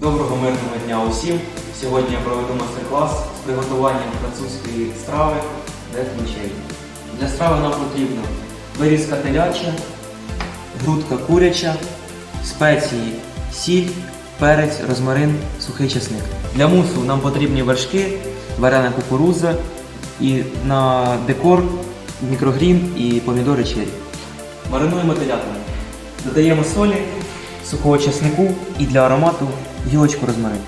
Доброго мирного дня усім! Сьогодні я проведу мастер-клас з приготування французької страви дефнічей. Для страви нам потрібно вирізка теляча, грудка куряча, спеції, сіль, перець, розмарин, сухий чесник. Для мусу нам потрібні вершки, варена кукурудза і на декор мікрогрін і помідори черрі. Маринуємо телятину. Додаємо солі, сухого чеснику і для аромату гілочку розмарину.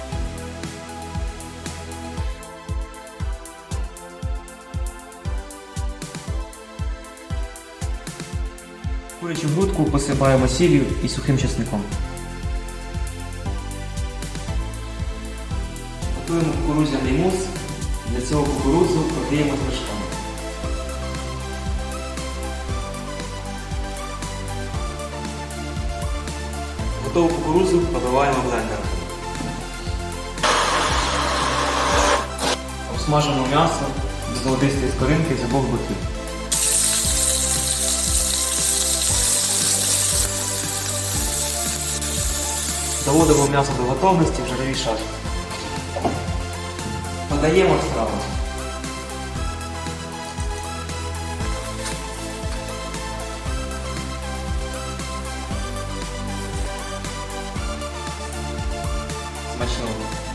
Курячу грудку посипаємо сіллю і сухим чесником. Готуємо кукурудзяний мус. Для цього кукурудзу прогріємо з вершками. Готову кукурудзу пробиваємо блендером. Обсмажимо м'ясо з золотистої скоринки з обох боків. Доводимо м'ясо до готовності в жировій шашці. Подаємо страву. Смачного.